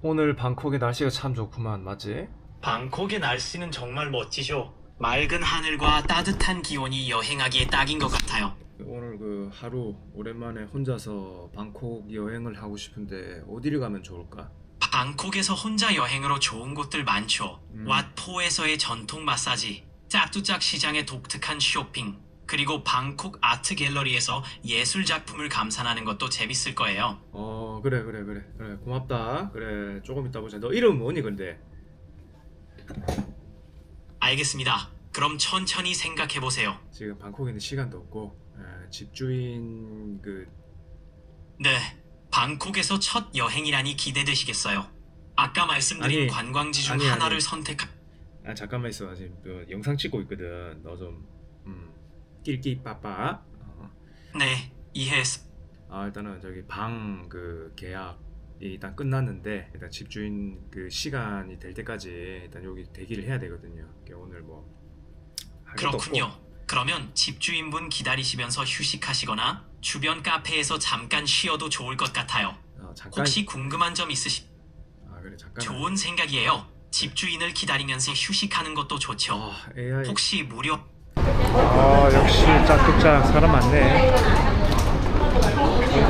오늘 방콕의 날씨가 참 좋구만, 맞지? 방콕의 날씨는 정말 멋지죠. 맑은 하늘과 따뜻한 기온이 여행하기에 딱인 것 같아요. 오늘 그 하루 오랜만에 혼자서 방콕 여행을 하고 싶은데 어디를 가면 좋을까? 방콕에서 혼자 여행으로 좋은 곳들 많죠. 음. 왓포에서의 전통 마사지, 짝두짝 시장의 독특한 쇼핑, 그리고 방콕 아트 갤러리에서 예술 작품을 감상하는 것도 재밌을 거예요. 어 그래 그래 그래 그래 고맙다 그래 조금 이따 보자 너 이름 뭐니 근데? 알겠습니다. 그럼 천천히 생각해 보세요. 지금 방콕에는 시간도 없고 에, 집주인 그 네, 방콕에서 첫 여행이라니 기대되시겠어요. 아까 말씀드린 아니, 관광지 중 아니, 하나를. 선택. 아 잠깐만 있어 지금 그 영상 찍고 있거든 너 좀 음, 낄끼 빠빠 어. 네, 이해했. 아 일단은 저기 방 그 계약이 일단 끝났는데 일단 집주인 그 시간이 될 때까지 일단 여기 대기를 해야 되거든요. 오늘 뭐 할 것도 그렇군요. 그러면 집주인분 기다리시면서 휴식하시거나 주변 카페에서 잠깐 쉬어도 좋을 것 같아요. 어, 잠깐 혹시 궁금한 점 있으시? 아 그래 잠깐 좋은 생각이에요. 집주인을 기다리면서 휴식하는 것도 좋죠. 아 AI 혹시 무료 아 역시 짝뚝짝 사람 많네.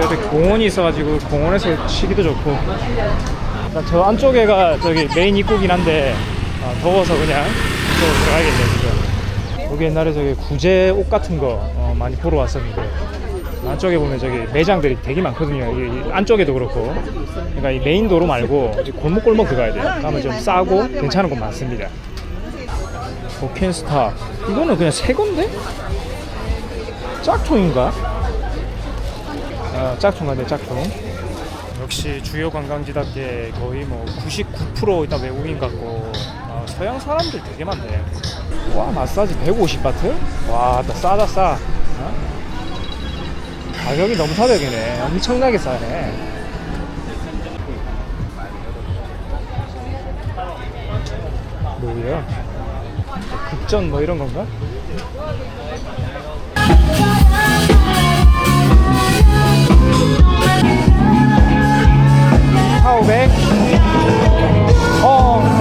여기 공원이 있어가지고 공원에서 치기도 좋고. 저 안쪽에가 저기 메인 입구긴 한데 아, 더워서 그냥 이쪽으로 들어가야겠네 지금. 여기 옛날에 저기 구제 옷 같은 거 어, 많이 보러 왔었는데 안쪽에 보면 저기 매장들이 되게 많거든요. 이 안쪽에도 그렇고. 그러니까 이 메인 도로 말고 골목골목 들어가야 돼요. 가면 좀 싸고 괜찮은 곳 많습니다. 버켄스타 이거는 그냥 새 건데? 짝퉁인가? 아 짝퉁 같네 짝퉁 역시 주요 관광지답게 거의 뭐 99% 일단 외국인 같고 아, 서양 사람들 되게 많네 와 마사지 150바트? 와 나 싸다 싸 어? 가격이 너무 사벽이네 엄청나게 싸네 뭐야? 극전 뭐 이런 건가? 어, 어,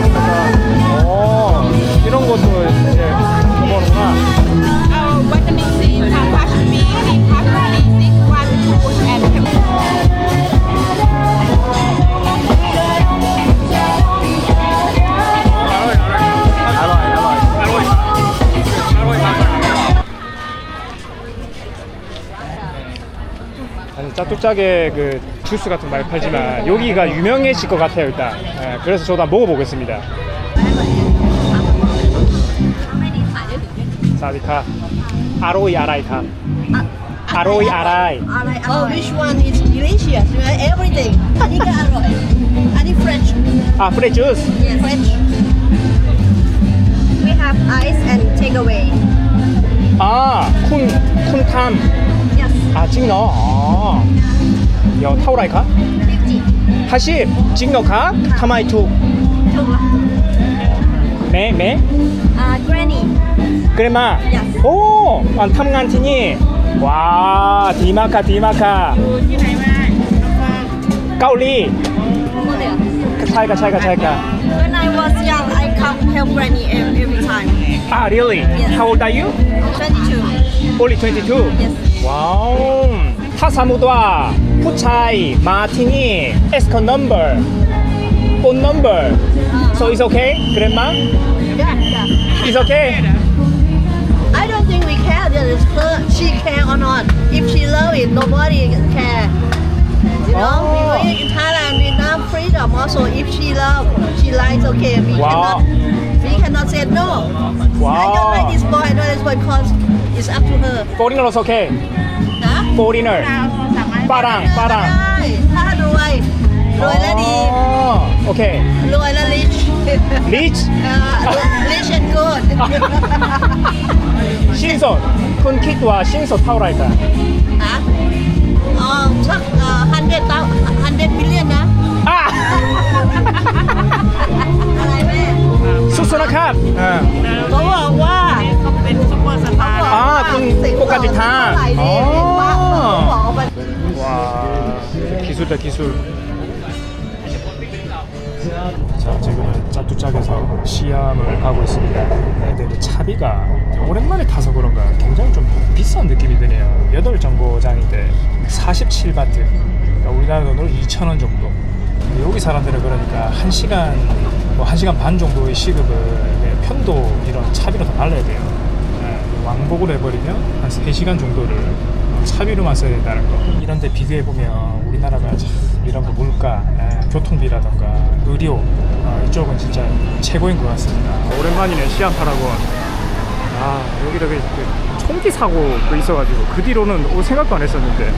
아니 짜뚝짜게 그 주스 같은 거 많이 팔지만 여기가 유명해질 것 같아요 일단. 예, 그래서 저도 한번 먹어보겠습니다. 사디카, 아로이 아라이카, 아로이 아라이. Oh, which one is delicious? You everything. Ka aroy. Ani French. 아 프레 주스. Yes. French. We have ice and takeaway. 아 쿤, 쿤탐. 아 찍너. 아. 여 타오라이카? 50. 하십 찍너카? 타마이투. 매 매? Uh, granny. 그래마. Yes. 오, 안 탐간티니. 와, 디마카 디마카. 가올리. 차이가 차이가 차이가. When I was young, I come help granny every, time. 아, really? Yes. How old are you? 22. Only 22. Yes. ว้าว ถ้าสมมติว่าผู้ชายมาที่นี่ ask a number phone number so it's okay grandma Yeah, yeah. it's okay I don't think we care that it's her, she care or not. If she love it, nobody care. You know, Oh. we, in Thailand we not freedom. Also, if she love, she likes. Okay, we Wow. cannot, we cannot say no. I don't like this boy. I don't like this boy because it's up to her Go dinner is okay นะ Go dinner ฝรั่งฝรั่งถ้ารวยรวยและดีโอเค รวยและ rich Rich เอ่ rich and good ชิ้นสดคุณคิดว่าชิ้นสดเท่าไหรกันฮะอ๋อชักฮันเดต้าฮันเดบิลเลียนนะอะอะไรแม่สุดๆนะครับอ่าเขาบอกว่า 아, 꽃가지탕. 아, 어. 와, 기술이다 기술. 자, 지금은 짜뚜짝에서 시암을 하고 있습니다. 네, 근데 차비가 오랜만에 타서 그런가 굉장히 좀 비싼 느낌이 드네요. 8 정거장인데 47바트. 그러니까 우리나라 돈으로 2,000원 정도. 여기 사람들은 그러니까 1시간, 뭐 1시간 반 정도의 시급을 네, 편도 이런 차비로 다 날려야 돼요. 네, 왕복을 해버리면 한 3시간 정도를 차비로만 써야 된다는 거. 이런 데 비교해 보면 우리나라가 참 이런 거 물가, 예, 교통비라던가 의료 어, 이쪽은 진짜 최고인 것 같습니다. 오랜만이네 시안파라고. 아 여기 저기 그 총기 사고도 있어가지고 그 뒤로는 올 생각도 안 했었는데.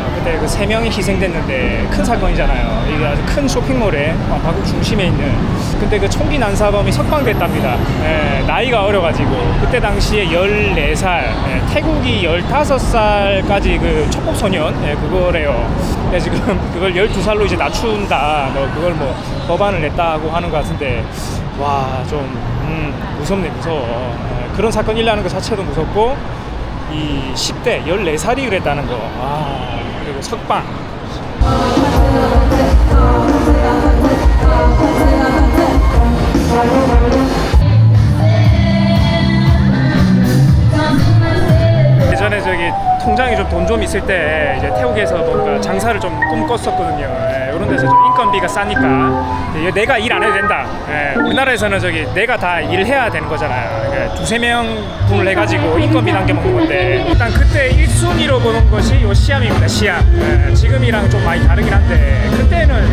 아, 그때 그세 명이 희생됐는데 큰 사건이잖아요. 이게 아주 큰 쇼핑몰에 어, 바국 중심에 있는. 근데 그 총기 난사범이 석방됐답니다. 예, 나이가 어려가지고 그때 당시에 14살, 예, 태국이 15살까지 그 촉법 소년 예, 그거래요. 근데 지금 그걸 12살로 이제 낮춘다. 뭐 그걸 뭐 법안을 냈다고 하는 것 같은데 와좀 음, 무섭네 무서워. 예, 그런 사건 일어나는 것 자체도 무섭고 이 10대 14살이 그랬다는 거. 아, 그리고 석방. Thank you. 통장에 좀 돈 좀 있을 때 이제 태국에서 뭔가 장사를 좀 꿈꿨었거든요. 예, 이런 데서 좀 인건비가 싸니까 이제 내가 일 안 해도 된다. 예, 우리나라에서는 저기 내가 다 일해야 되는 거잖아요. 그러니까 두세 명 분을 해가지고 인건비 남겨 먹는 건데 일단 그때 1순위로 보는 것이 요 시암입니다. 시암. 예, 지금이랑 좀 많이 다르긴 한데 그때는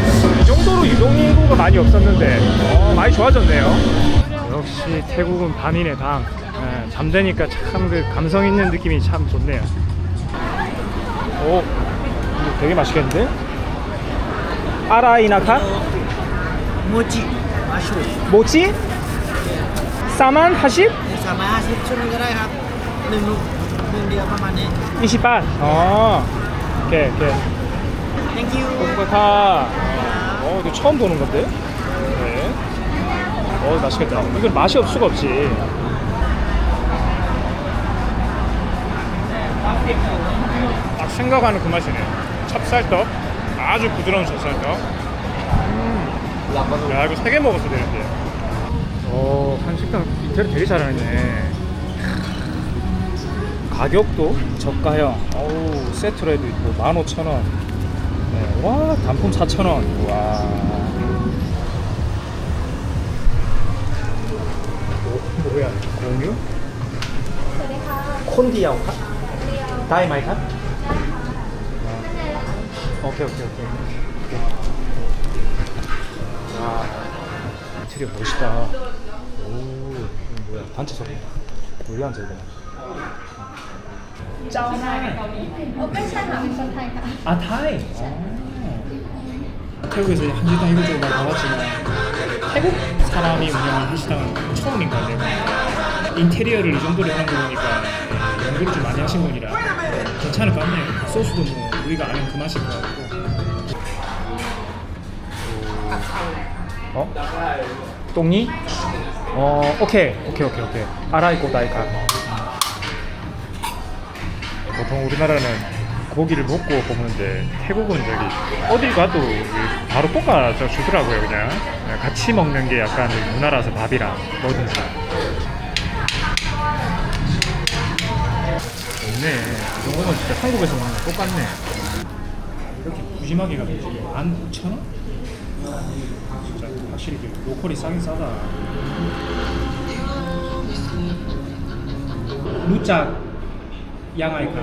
이 정도로 유동인구가 많이 없었는데 어, 많이 좋아졌네요. 역시 태국은 밤이네 밤. 잠자니까 참 그 감성 있는 느낌이 참 좋네요. 오, 이거 되게 맛있겠는데? 아라이나카? 모찌. 아쉬워. 모찌? 사만 하십? 사만 하십 주는 거라요. 능력, 능력 만에. 20반. 어. 오케이, 오케이. 땡큐. 고카. 어, 이거 처음 보는 건데? 네. 어, 맛있겠다. 이건 맛이 없을 수가 없지. 생각하는 그 맛이네. 찹쌀떡. 아주 부드러운 찹쌀떡. 음. 야, 이거 세 개 먹었어야 되는데. 어, 한식당 인테리어 되게 잘하네. 가격도 저가형. 어우, 세트로 해도 있고 15,000원. 네, 와 단품 4,000원 와 오, 뭐야 공유? 콘디아오 카? 다이마이 카? 아, 오케이 오케이 오케이 오케이. 와 인테리어 멋있다 오 이거 뭐야 단체 소리 여기 앉아야 되나 โอ้ไม่ใช่ค่ะเป็นคนไทยค่ะ 아 타이. 태국에서 한시당 이것저것 많이 가봤지만 태국 사람이 운영하는 한시당은 처음인 것 같네요. 인테리어를 이 정도로 하는 거 보니까 예, 연구를 좀 많이 하신 분이라 괜찮을 것 같네요. 소스도 뭐 우리가 아는 그 맛인 것 같고. 어? 똥이? 어, 오케이, 오케이, 오케이, 오케이. 아라이코 다이카. 보통 우리나라는 고기를 먹고 먹는데 태국은 저기 어딜 가도 바로 볶아 주더라고요 그냥 같이 먹는 게 약간 문화라서 밥이랑 뭐든지 좋네 이 정도면 진짜 한국에서 먹는 거 똑같네 푸짐하게 가면 지금 15,000원? 진짜 확실히 그 로컬이 싸긴 싸다. 루짝 양아이카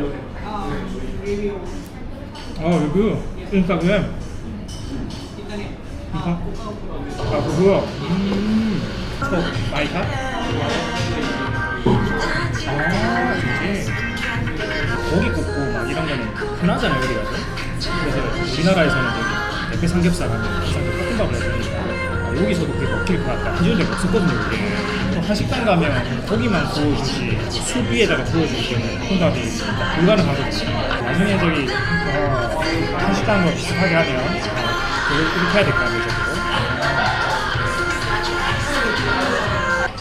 어 여기 인스타그램. 이카 아 그거. 음. 어, 마이카? 아 이게 고기 굽고 막 이런 거는 흔하잖아요 가서 그래서 우리나라에서는 저기 옆에 삼겹살 하면 그 볶음밥을 해주니까 아, 여기서도 그게 먹힐 것 같다 적 없었거든요 그게 또 한식당 가면 고기만 구워주지 숯 위에다가 구워주기 때문에 볶음밥이 불가능하거든요. 나중에 저기 어, 한식당과 비슷하게 하면 어, 이렇게 해야 될거 아니에요 저기도?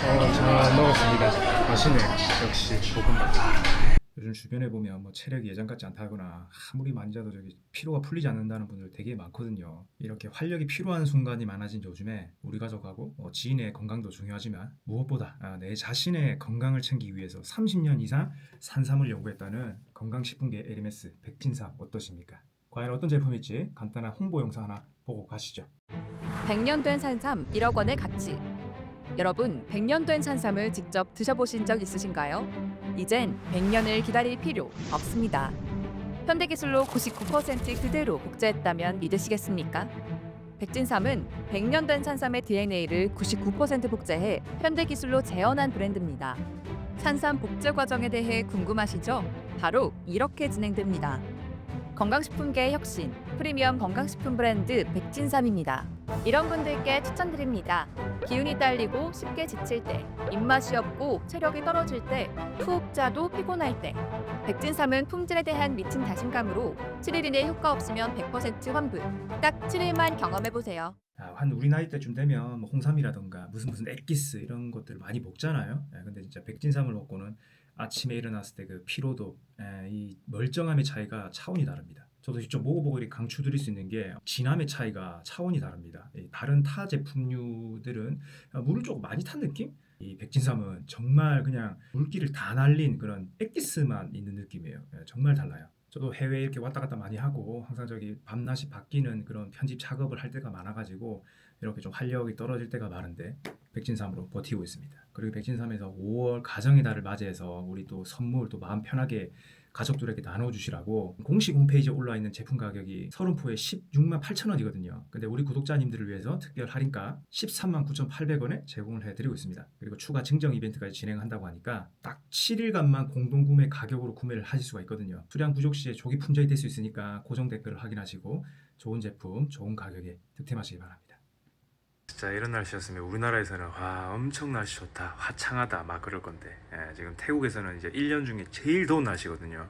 어, 잘 먹었습니다. 맛있네요. 역시 볶음밥 요즘 주변에 보면 뭐 체력이 예전 같지 않다거나 아무리 많이 자도 저기 피로가 풀리지 않는다는 분들 되게 많거든요. 이렇게 활력이 필요한 순간이 많아진 요즘에 우리 가족하고 뭐 지인의 건강도 중요하지만 무엇보다 아, 내 자신의 건강을 챙기기 위해서 30년 이상 산삼을 연구했다는 건강식품계 에리메스 백진삼 어떠십니까? 과연 어떤 제품일지 간단한 홍보 영상 하나 보고 가시죠. 100년 된 산삼 1억 원의 가치. 여러분, 100년 된 산삼을 직접 드셔보신 적 있으신가요? 이젠 100년을 기다릴 필요 없습니다. 현대 기술로 99% 그대로 복제했다면 믿으시겠습니까? 백진삼은 100년 된 산삼의 DNA를 99% 복제해 현대 기술로 재현한 브랜드입니다. 산삼 복제 과정에 대해 궁금하시죠? 바로 이렇게 진행됩니다. 건강식품계의 혁신, 프리미엄 건강식품 브랜드 백진삼입니다. 이런 분들께 추천드립니다. 기운이 딸리고 쉽게 지칠 때, 입맛이 없고 체력이 떨어질 때, 푹 자도 피곤할 때. 백진삼은 품질에 대한 미친 자신감으로 7일 이내 효과 없으면 100% 환불. 딱 7일만 경험해보세요. 아, 한 우리 나이 때쯤 되면 뭐 홍삼이라던가 무슨 무슨 엑기스 이런 것들 많이 먹잖아요. 예, 근데 진짜 백진삼을 먹고는 아침에 일어났을 때 그 피로도, 예, 이 멀쩡함의 차이가 차원이 다릅니다. 저도 직접 먹어보고 이렇게 강추드릴 수 있는 게 진함의 차이가 차원이 다릅니다. 이 다른 타 제품류들은 물을 조금 많이 탄 느낌? 이 백진삼은 정말 그냥 물기를 다 날린 그런 엑기스만 있는 느낌이에요. 예, 정말 달라요. 저도 해외에 이렇게 왔다 갔다 많이 하고 항상 저기 밤낮이 바뀌는 그런 편집 작업을 할 때가 많아가지고 이렇게 좀 활력이 떨어질 때가 많은데 백진삼으로 버티고 있습니다. 그리고 백진삼에서 5월 가정의 달을 맞이해서 우리 또 선물 또 마음 편하게 가족들에게 나눠주시라고 공식 홈페이지에 올라 있는 제품 가격이 30포에 16만 8천 원이거든요. 근데 우리 구독자님들을 위해서 특별 할인가 13만 9,800원에 제공을 해드리고 있습니다. 그리고 추가 증정 이벤트까지 진행한다고 하니까 딱 7일간만 공동 구매 가격으로 구매를 하실 수가 있거든요. 수량 부족 시에 조기 품절이 될 수 있으니까 고정 댓글을 확인하시고 좋은 제품, 좋은 가격에 득템하시기 바랍니다. 진짜 이런 날씨였으면 우리나라에서는 와 엄청 날씨 좋다. 화창하다. 막 그럴 건데. 예, 지금 태국에서는 이제 1년 중에 제일 더운 날씨거든요.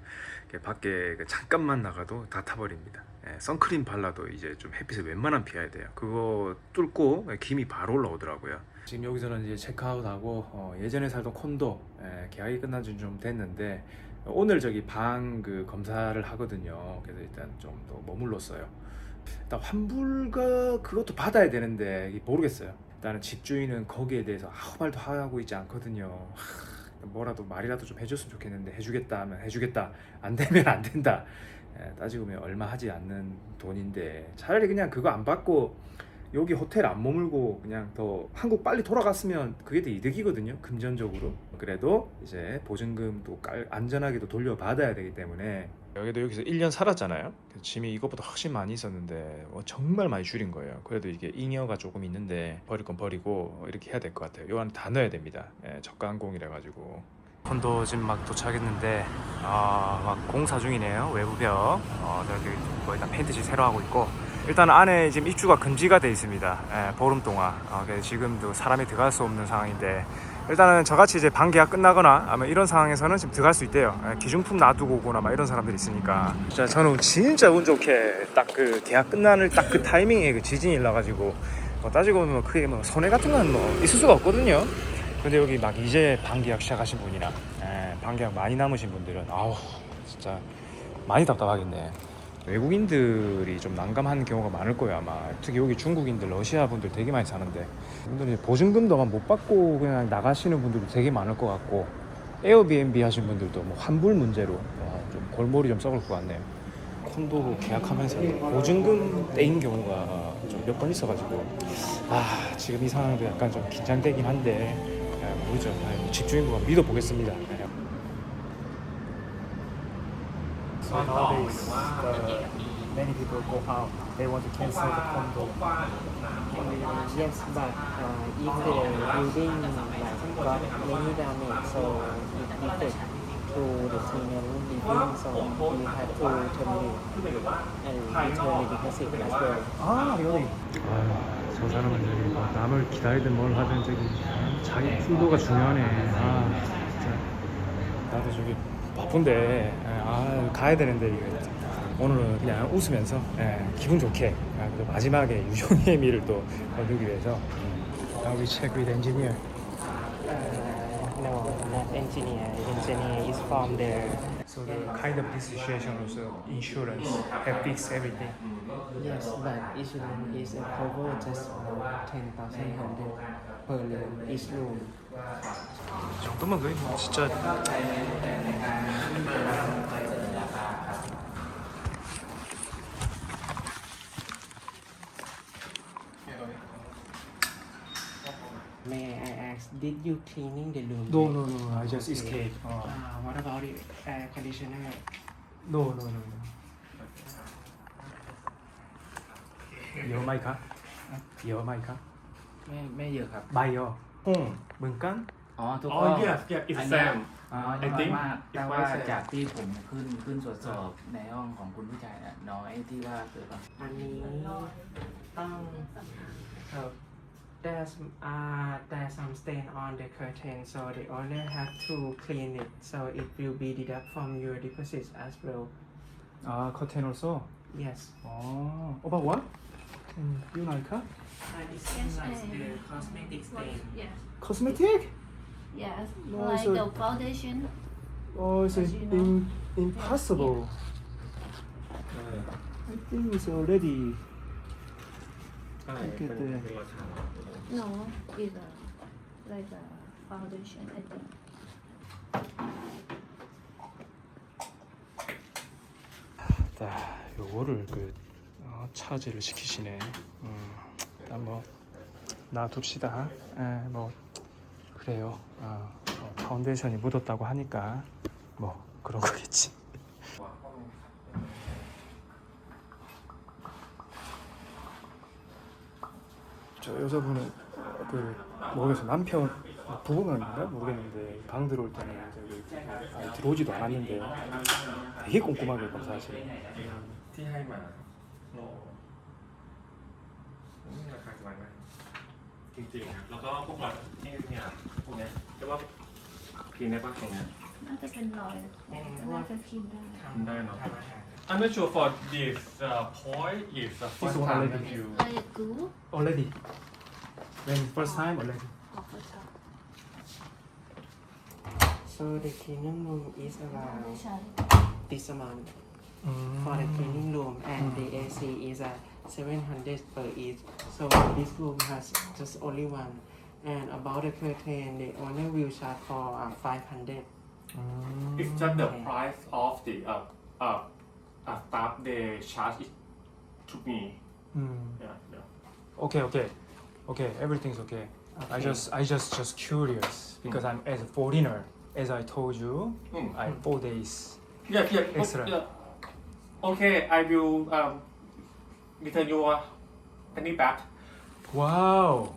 밖에 그 잠깐만 나가도 다 타버립니다. 예, 선크림 발라도 이제 좀 햇빛을 웬만하면 피해야 돼요. 그거 뚫고 김이 바로 올라오더라고요. 지금 여기서는 이제 체크아웃하고 어, 예전에 살던 콘도 예, 계약이 끝난 지 좀 됐는데 오늘 저기 방 그 검사를 하거든요. 그래서 일단 좀 더 머물렀어요 일단 환불가 그것도 받아야 되는데 모르겠어요. 일단은 집주인은 거기에 대해서 아무 말도 하고 있지 않거든요. 하, 뭐라도 말이라도 좀 해줬으면 좋겠는데 해주겠다 하면 해주겠다 안 되면 안 된다. 에, 따지고 보면 얼마 하지 않는 돈인데 차라리 그냥 그거 안 받고 여기 호텔 안 머물고 그냥 더 한국 빨리 돌아갔으면 그게 더 이득이거든요 금전적으로 그래도 이제 보증금도 깔, 안전하게도 돌려받아야 되기 때문에 여기도 여기서 1년 살았잖아요. 짐이 이것보다 훨씬 많이 있었는데 뭐 정말 많이 줄인 거예요. 그래도 이게 잉여가 조금 있는데 버릴 건 버리고 이렇게 해야 될 것 같아요. 요 안에 다 넣어야 됩니다. 예, 저가 항공이라 가지고. 콘도 지금 막 도착했는데 아, 막 공사 중이네요. 외부 벽 어, 저기 거의 다 페인트칠 새로 하고 있고. 일단 안에 지금 입주가 금지가 돼 있습니다. 예, 보름 동안. 어, 지금도 사람이 들어갈 수 없는 상황인데 일단은 저같이 이제 반계약 끝나거나 아마 이런 상황에서는 지금 들어갈 수 있대요. 예, 기중품 놔두고 오거나 막 이런 사람들이 있으니까. 진짜 저는 진짜 운 좋게 딱 그 계약 끝나는 딱 그 타이밍에 그 지진이 일어가지고 뭐 따지고 보면 크게 뭐 손해 같은 건 뭐 있을 수가 없거든요. 근데 여기 막 이제 반계약 시작하신 분이나 예, 반계약 많이 남으신 분들은 아우 진짜 많이 답답하겠네. 외국인들이 좀 난감한 경우가 많을 거예요 아마. 특히 여기 중국인들 러시아 분들 되게 많이 사는데 분들이 보증금도 못 받고 그냥 나가시는 분들도 되게 많을 것 같고 에어비앤비 하신 분들도 뭐 환불 문제로 어, 좀 골머리 좀 썩을 것 같네요 콘도 계약하면서 보증금 떼인 경우가 좀 몇 번 있어가지고 아 지금 이 상황도 약간 좀 긴장되긴 한데 아, 모르죠 아, 집주인분만 믿어보겠습니다 네. So nowadays, uh, many people go out. They want to cancel the condo. Yes, but uh, if the building like got many damage, so it affect to the tenant living, so we have to terminate and return the deposit as well. 아, really? 아, 저 사람은 저기 뭐 남을 기다리든 뭘 하든 저기 자기 풍도가 중요하네. 아, 진짜. 나도 저기 바쁜데 아 가야 되는데 이거 오늘은 그냥 웃으면서 예, 기분 좋게 아, 그리고 마지막에 유종의 미를 또 얻기 위해서 Now we check with engineer. Uh, no, not engineer. Engineer is from the So the kind of this situation also insurance have fixed everything. Yes, but each room is a cover just about 10,000 hundred per room, each room. 거의 뭐 진짜 May I ask, did you cleaning the room? No, no, no. I just escaped. Uh, Uh, what about the air conditioner? no, no, no, no. Your mic, huh? Your mic, huh? ไม่ไม่เยอะครับ By your home, Bunkan? อ๋อทุกคน Oh yes, yes, it's เนี้ย Sam. อ๋อน้ I อย think มาก it's แต่ว่า Sam. จากที่ผมขึ้นขึ้นตรวจสอบในห้องของคุณผู้ชายน่ะน้อยที่ว่าเกิดความอันนี้ต้อง Uh, there's uh there's some stain on the curtain so the owner have to clean it so it will be deduct from your deposit as well 아 커튼 also? yes 어 about what? Can you like uh, it's like the cosmetic stain Yes. cosmetic? Yes. No, like so- the foundation. Oh, it's As you know. in, impossible. I think it's already. 这个对。No, is a like a foundation, I think. 자, 요거를 그 어, 차지를 시키시네. 음, 일단 뭐 놔둡시다. 에, 뭐 그래요. 어, 어, 파운데이션이 묻었다고 하니까 뭐 그런 거겠지. 저 여자분은 그 모르겠어 남편 부부간인가 모르겠는데 방 들어올 때는 저기 아예 들어오지도 않았는데 되게 꼼꼼하게 봐 사실 ที่ให้มาโนนี่ราคาสบายมากจริงๆ แล้วก็พวกหลอดเนี่ยเนี่ยพวกเนี้ยแต่ว่ากินได้ปะตรงเนี้ย น่าจะเป็นรอยน่าจะพิมพ์ได้ ทำได้เนาะ I'm not sure for this uh, point is the first one time already. that you Like glue already when first time already of the top. so the cleaning room is ไม่ around ใช่ this amount for the cleaning room and the AC is at 700 per each. So this room has just only one. And about the curtain, the owner will charge for uh, 500. it's just the price of the uh uh uh staff they charge it to me 음. yeah yeah okay okay okay everything's okay I Okay. just I just just curious because I'm as a foreigner as I told you Mm. I four days yeah yeah Extra. yeah. okay I will um return your penny back wow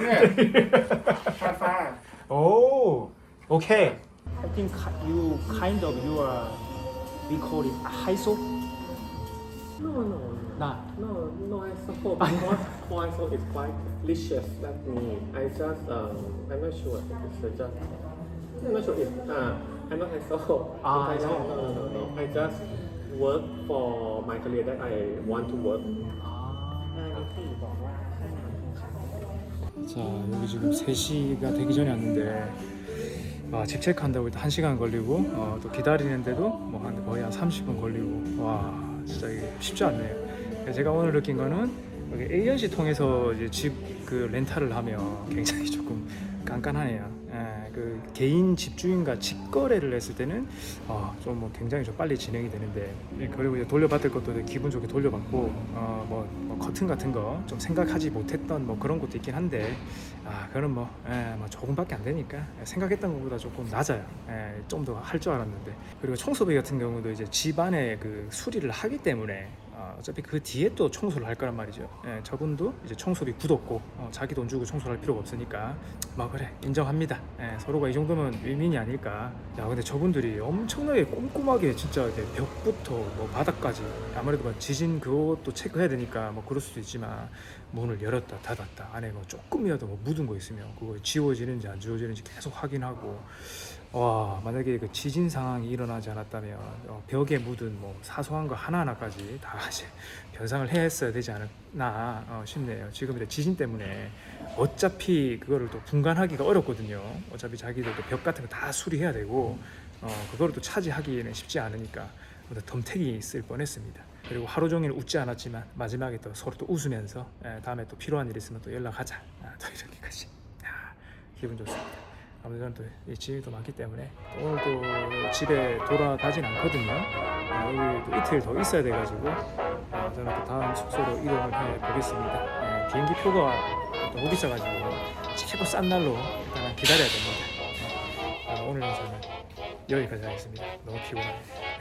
yeah fine fine oh okay I think you kind of you are we call it high soap no no not No, no, I suppose because corn so it's quite delicious like me. I just um, I'm not sure. It's just I'm not sure if uh, I'm not so. Ah, I I see. don't, no, no, no, no. I just work for my career that I want to work. 자 여기 지금 3시가 되기 전에 왔는데 와, 집 체크한다고 일단 1시간 걸리고 어, 또 기다리는데도 뭐 한 거의 한 30분 걸리고. 와 진짜 이게 쉽지 않네요. 그래서 제가 오늘 느낀 거는 여기 에이전시 통해서 이제 집 그 렌탈을 하면 굉장히 조금 깐깐하네요. 예, 그 개인 집주인과 직거래를 했을 때는 어, 좀뭐 굉장히 좀 빨리 진행이 되는데 예, 그리고 이제 돌려받을 것도 기분 좋게 돌려받고 어, 뭐, 뭐 커튼 같은 거 좀 생각하지 못했던 뭐 그런 것도 있긴 한데 아 그건 뭐, 예, 뭐 조금밖에 안 되니까 생각했던 것보다 조금 낮아요. 예, 좀더 할 줄 알았는데. 그리고 청소비 같은 경우도 이제 집안에 그 수리를 하기 때문에 어, 어차피 그 뒤에 또 청소를 할 거란 말이죠. 예, 저분도 이제 청소비 굳었고 어, 자기 돈 주고 청소를 할 필요가 없으니까 뭐 그래 인정합니다. 예, 서로가 이 정도면 윈윈이 아닐까. 야 근데 저분들이 엄청나게 꼼꼼하게 진짜 벽부터 뭐 바닥까지 아무래도 뭐 지진 그것도 체크해야 되니까 뭐 그럴 수도 있지만 문을 열었다 닫았다 안에 뭐 조금이라도 뭐 묻은 거 있으면 그거 지워지는지 안 지워지는지 계속 확인하고 와 만약에 그 지진 상황이 일어나지 않았다면 어, 벽에 묻은 뭐 사소한 거 하나하나까지 다 이제 변상을 했어야 되지 않았나 어, 싶네요. 지금 이제 지진 때문에 어차피 그거를 또 분간하기가 어렵거든요. 어차피 자기들도 벽 같은 거 다 수리해야 되고 어, 그거를 또 차지하기에는 쉽지 않으니까 덤택이 있을 뻔했습니다. 그리고 하루 종일 웃지 않았지만 마지막에 또 서로 또 웃으면서 에, 다음에 또 필요한 일 있으면 또 연락하자. 아, 또 이렇게까지. 야, 기분 좋습니다. 저는 집이 또 많기 때문에 또 오늘 또 집에 돌아가진 않거든요. 아, 여기 또 이틀 더 있어야 돼가지고 아, 저는 또 다음 숙소로 이동을 해 보겠습니다. 예, 비행기 표가 또못 있어가지고 최고 싼 날로 일단 기다려야 됩니다. 예, 아, 오늘 영상은 여기까지 하겠습니다. 너무 피곤합니다.